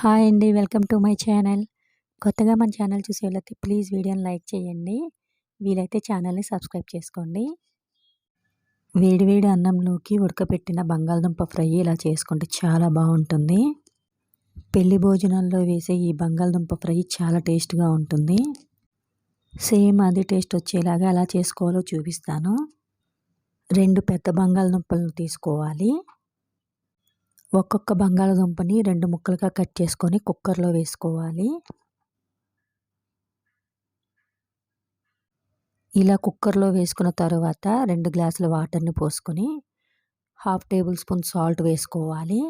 Hi అండి. Welcome to my channel. కొత్తగా మన ఛానల్ చూసే వాళ్ళకి ప్లీజ్ వీడియోని లైక్ చేయండి. వీలైతే ఛానల్ని సబ్స్క్రైబ్ చేసుకోండి. వేడివేడి అన్నంలోకి ఉడకపెట్టిన బంగాళదుంప ఫ్రై ఇలా చేసుకుంటే చాలా బాగుంటుంది. పెళ్ళి భోజనాల్లో వేసే ఈ బంగాళదుంప ఫ్రై చాలా టేస్ట్గా ఉంటుంది. సేమ్ అది టేస్ట్ వచ్చేలాగా ఎలా చేసుకోవాలో చూపిస్తాను. రెండు పెద్ద బంగాళదుంపలను తీసుకోవాలి. ఒక్కొక్క బంగాళదుంపని రెండు ముక్కలుగా కట్ చేసుకొని కుక్కర్లో వేసుకోవాలి. ఇలా కుక్కర్లో వేసుకున్న తర్వాత రెండు గ్లాసుల వాటర్ని పోసుకొని హాఫ్ టేబుల్ స్పూన్ సాల్ట్ వేసుకోవాలి.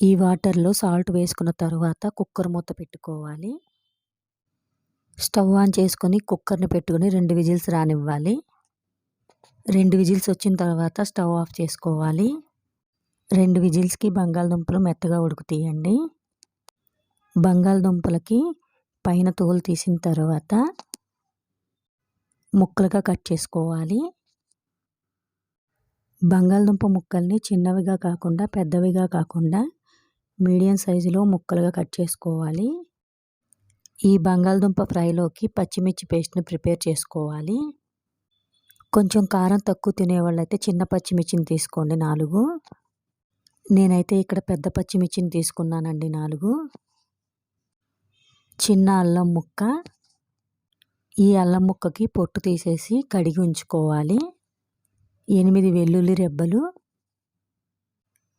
ఈ వాటర్లో సాల్ట్ వేసుకున్న తర్వాత కుక్కర్ మూత పెట్టుకోవాలి. స్టవ్ ఆన్ చేసుకొని కుక్కర్ని పెట్టుకొని రెండు విజిల్స్ రానివ్వాలి. రెండు విజిల్స్ వచ్చిన తర్వాత స్టవ్ ఆఫ్ చేసుకోవాలి. రెండు విజిల్స్కి బంగాళదుంపలు మెత్తగా ఉడుకుతాయండి. బంగాళదుంపలకి పైన తోలు తీసిన తర్వాత ముక్కలుగా కట్ చేసుకోవాలి. బంగాళదుంప ముక్కల్ని చిన్నవిగా కాకుండా పెద్దవిగా కాకుండా మీడియం సైజులో ముక్కలుగా కట్ చేసుకోవాలి. ఈ బంగాళదుంప ఫ్రైలోకి పచ్చిమిర్చి పేస్ట్ని ప్రిపేర్ చేసుకోవాలి. కొంచెం కారం తక్కువ తినేవాళ్ళు అయితే చిన్న పచ్చిమిర్చిని తీసుకోండి నాలుగు. నేనైతే ఇక్కడ పెద్ద పచ్చిమిర్చిని తీసుకున్నానండి నాలుగు. చిన్న అల్లం ముక్క. ఈ అల్లం ముక్కకి పొట్టు తీసేసి కడిగి ఉంచుకోవాలి. ఎనిమిది వెల్లుల్లి రెబ్బలు.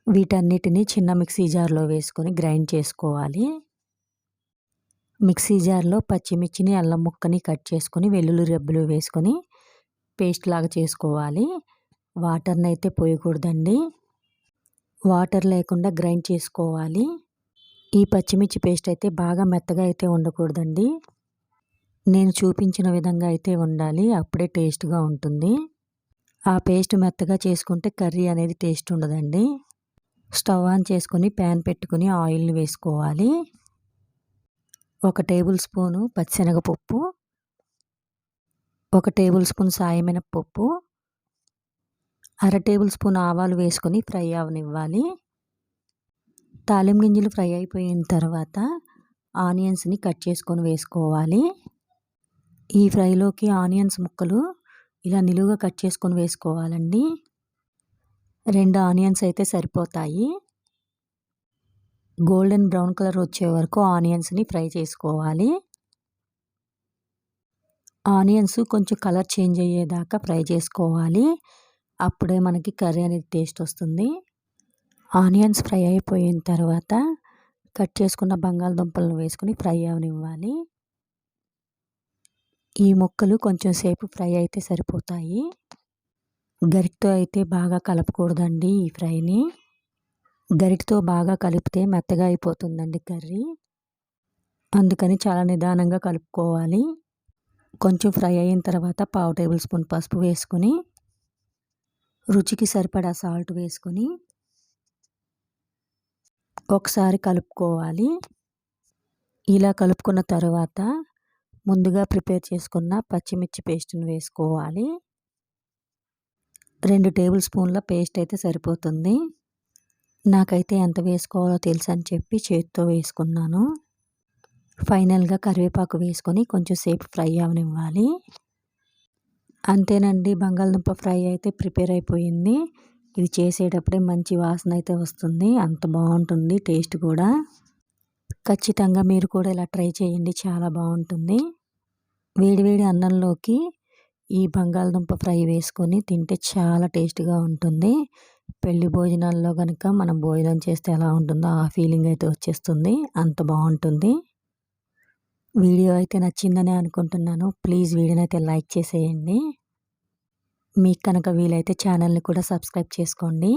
వీటన్నిటిని చిన్న మిక్సీ జార్లో వేసుకొని గ్రైండ్ చేసుకోవాలి. మిక్సీ జార్లో పచ్చిమిర్చిని అల్లం ముక్కని కట్ చేసుకొని వెల్లుల్లి రెబ్బలు వేసుకొని పేస్ట్ లాగా చేసుకోవాలి. వాటర్ని అయితే పోయకూడదండి. వాటర్ లేకుండా గ్రైండ్ చేసుకోవాలి. ఈ పచ్చిమిర్చి పేస్ట్ అయితే బాగా మెత్తగా అయితే ఉండకూడదండి. నేను చూపించిన విధంగా అయితే ఉండాలి. అప్పుడే టేస్ట్గా ఉంటుంది. ఆ పేస్ట్ మెత్తగా చేసుకుంటే కర్రీ అనేది టేస్ట్ ఉండదండి. స్టవ్ ఆన్ చేసుకొని ప్యాన్ పెట్టుకుని ఆయిల్ని వేసుకోవాలి. ఒక టేబుల్ స్పూను పచ్చిశనగపప్పు ఒక టేబుల్ స్పూన్ సాయమైన పప్పు అర టేబుల్ స్పూన్ ఆవాలు వేసుకొని ఫ్రై అవనివ్వాలి. తాలిం గింజలు ఫ్రై అయిపోయిన తర్వాత ఆనియన్స్ని కట్ చేసుకొని వేసుకోవాలి. ఈ ఫ్రైలోకి ఆనియన్స్ ముక్కలు ఇలా నిలువుగా కట్ చేసుకొని వేసుకోవాలండి. రెండు ఆనియన్స్ అయితే సరిపోతాయి. గోల్డెన్ బ్రౌన్ కలర్ వచ్చే వరకు ఆనియన్స్ని ఫ్రై చేసుకోవాలి. ఆనియన్స్ కొంచెం కలర్ చేంజ్ అయ్యేదాకా ఫ్రై చేసుకోవాలి. అప్పుడే మనకి కర్రీ అనేది టేస్ట్ వస్తుంది. ఆనియన్స్ ఫ్రై అయిపోయిన తర్వాత కట్ చేసుకున్న బంగాళదుంపలను వేసుకుని ఫ్రై అవనివ్వాలి. ఈ ముక్కలు కొంచెం సేపు ఫ్రై అయితే సరిపోతాయి. గరిటతో అయితే బాగా కలపకూడదండి ఈ ఫ్రైని. గరిటతో బాగా కలిపితే మెత్తగా అయిపోతుందండి కర్రీ. అందుకని చాలా నిదానంగా కలుపుకోవాలి. కొంచెం ఫ్రై అయిన తర్వాత పావు టేబుల్ స్పూన్ పసుపు వేసుకొని రుచికి సరిపడా సాల్ట్ వేసుకొని ఒకసారి కలుపుకోవాలి. ఇలా కలుపుకున్న తర్వాత ముందుగా ప్రిపేర్ చేసుకున్న పచ్చిమిర్చి పేస్ట్ని వేసుకోవాలి. రెండు టేబుల్ స్పూన్ల పేస్ట్ అయితే సరిపోతుంది. నాకైతే ఎంత వేసుకోవాలో తెలుసు అని చెప్పి చేతితో వేసుకున్నాను. ఫైనల్గా కరివేపాకు వేసుకొని కొంచెం సేపు ఫ్రై అవనివ్వాలి. అంతేనండి బంగాళదుంప ఫ్రై అయితే ప్రిపేర్ అయిపోయింది. ఇది చేసేటప్పుడే మంచి వాసన అయితే వస్తుంది. అంత బాగుంటుంది టేస్ట్ కూడా. ఖచ్చితంగా మీరు కూడా ఇలా ట్రై చేయండి చాలా బాగుంటుంది. వేడివేడి అన్నంలోకి ఈ బంగాళదుంప ఫ్రై వేసుకొని తింటే చాలా టేస్ట్గా ఉంటుంది. పెళ్ళి భోజనాల్లో కనుక మనం భోజనం చేస్తే ఎలా ఉంటుందో ఆ ఫీలింగ్ అయితే వచ్చేస్తుంది. అంత బాగుంటుంది. వీడియో అయితే నచ్చిందనే అనుకుంటున్నాను. ప్లీజ్ వీడియోని అయితే లైక్ చేసేయండి. మీకు కనుక వీలైతే ఛానల్ని కూడా సబ్స్క్రైబ్ చేసుకోండి.